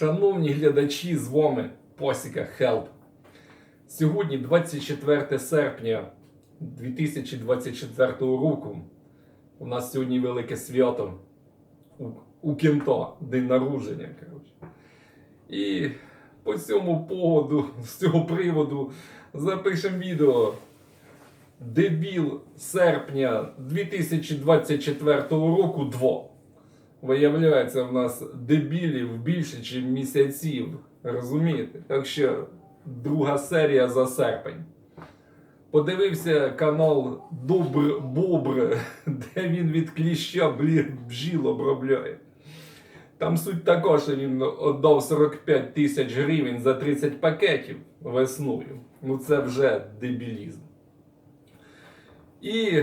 Шановні глядачі, з вами Посіка Хелп. Сьогодні 24 серпня 2024 року. У нас сьогодні велике свято у, у кінто, день народження. Коротше. І по цьому поводу, з цього приводу, запишемо відео. Дебіл серпня 2024 року 2. Виявляється, в нас дебілів більше, ніж місяців. Розумієте? Так що друга серія за серпень. Подивився канал Добр Бобр, де він від кліща бжіл обробляє. Там суть така, що він віддав 45 тисяч гривень за 30 пакетів весною. Ну це вже дебілізм. І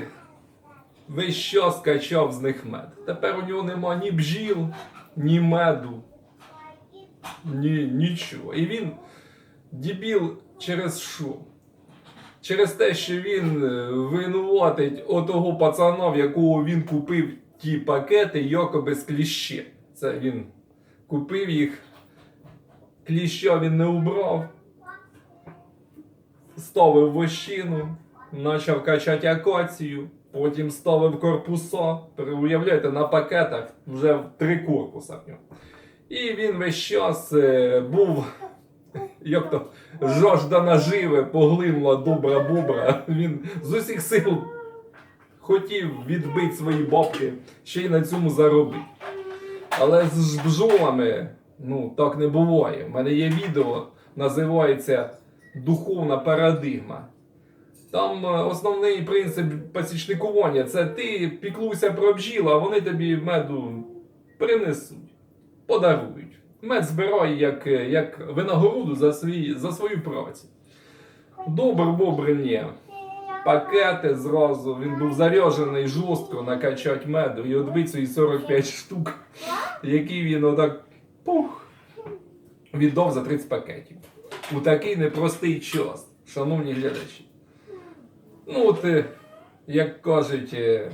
весь час качав з них мед. Тепер у нього нема ні бджіл, ні меду, ні нічого. І він дебіл через що? Через те, що він е, винуватить отого пацана, в якого він купив ті пакети, якоби з кліще. Це він купив їх, кліща він не убрав, ставив вощину, почав качати акацію, потім ставив корпуса. Уявляєте, на пакетах вже в три корпуса в нього. І він весь час е, був, як то, жажда наживи поглинула добра бобра. Він з усіх сил хотів відбити свої бабки, ще й на цьому заробити. Але з бджолами, ну, так не буває. У мене є відео, називається Духовна парадигма. Там е, основний принцип пасічникування це ти піклуйся про бджіл, а вони тобі меду принесуть, подарують. Мед збирай як, е, як винагороду за, свій, за свою працю. Добре, бобре, ні. Пакети зразу, він був заряджений жорстко накачати меду і відбить свої 45 штук, які він отак пух, віддав за 30 пакетів. У такий непростий час, шановні глядачі. Ну, от, е, як кажуть, е,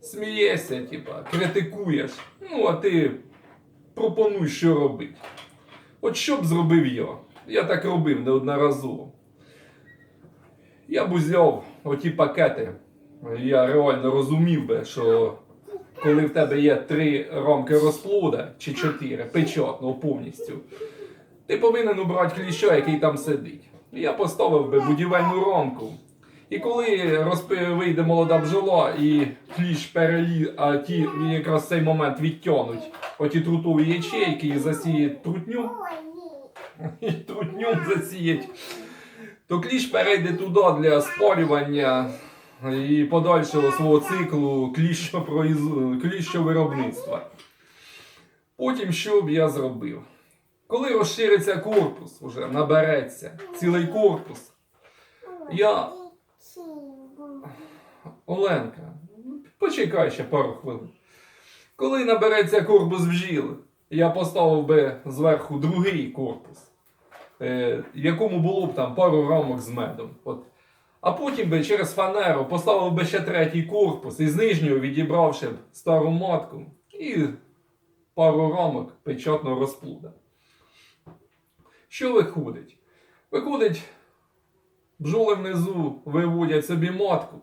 смієшся, типа, критикуєш. Ну, а ти пропонуй, що робити. От що б зробив я? Я так робив неодноразово. Я б взяв оті пакети. Я реально розумів би, що коли в тебе є три рамки розплода чи чотири, печатно повністю, ти повинен убрати кліща, який там сидить. Я поставив би будівельну рамку. І коли розпи... вийде молода бджола і кліщ перелі, а ті якраз в цей момент відтягнуть оті трутові ячейки і засіють трутню, і трутню засіять, то кліщ перейде туди для спалювання і подальшого свого циклу кліщовиробництва. Потім що б я зробив? Коли розшириться корпус, уже набереться цілий корпус, я Оленка, почекай ще пару хвилин. Коли набереться корпус бджіл, я поставив би зверху другий корпус, е, в якому було б там пару рамок з медом. От. А потім би через фанеру поставив би ще третій корпус і з нижнього відібравши б стару матку і пару рамок печатного розплуда. Що виходить? Виходить, бджоли внизу виводять собі матку.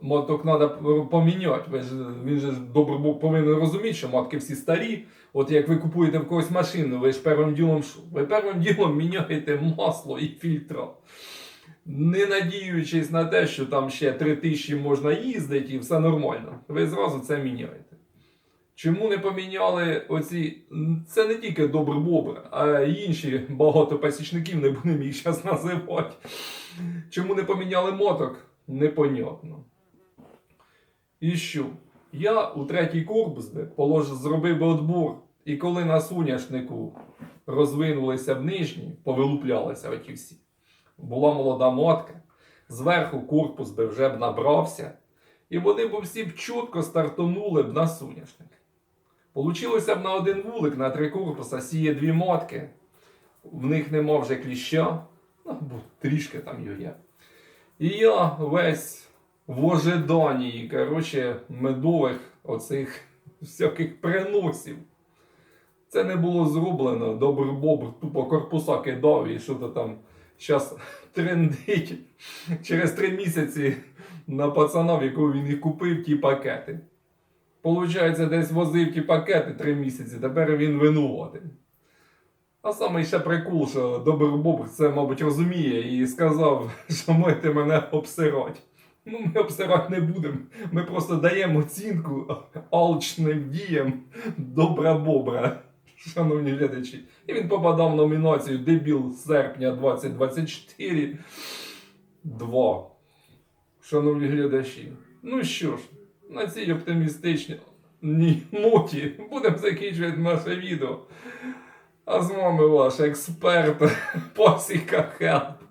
Маток треба поміняти. Ви ж, він же добре повинен розуміти, що матки всі старі. От як ви купуєте в когось машину, ви ж першим ділом що? Ви першим ділом міняєте масло і фільтра. Не надіючись на те, що там ще 3 тисячі можна їздити і все нормально. Ви зразу це міняєте. Чому не поміняли оці. Це не тільки добрий бобр, а інші багато пасічників, не будемо їх зараз називати. Чому не поміняли моток? Непонятно. І що? Я у третій корпус полож... зробив би отбор, і коли на соняшнику розвинулися в нижній, повилуплялися оті всі. Була молода мотка, зверху корпус би вже б набрався, і вони б всі б чітко стартонули б на соняшник. Получилося б на один вулик, на три корпуса сіє дві мотки, в них нема вже кліща, ну, бо трішки там його є. І я весь в ожиданні, коротше, медових оцих всяких приносів. Це не було зроблено. Добрий бобр тупо корпуса кидав і що то там зараз трендить через три місяці на пацана, в якого він і купив ті пакети. Получається, десь возив ті пакети три місяці, тепер він винуватий. А саме ще прикол, що добрий бобр це, мабуть, розуміє і сказав, що можете мене обсирати. Ну, ми обсирати не будемо. Ми просто даємо оцінку алчним діям добра бобра, шановні глядачі. І він попадав в номінацію Дебіл серпня 2024 2. Шановні глядачі. Ну що ж, на цій оптимістичній ноті будемо закінчувати наше відео. А з вами ваш експерт Посіка Хелп.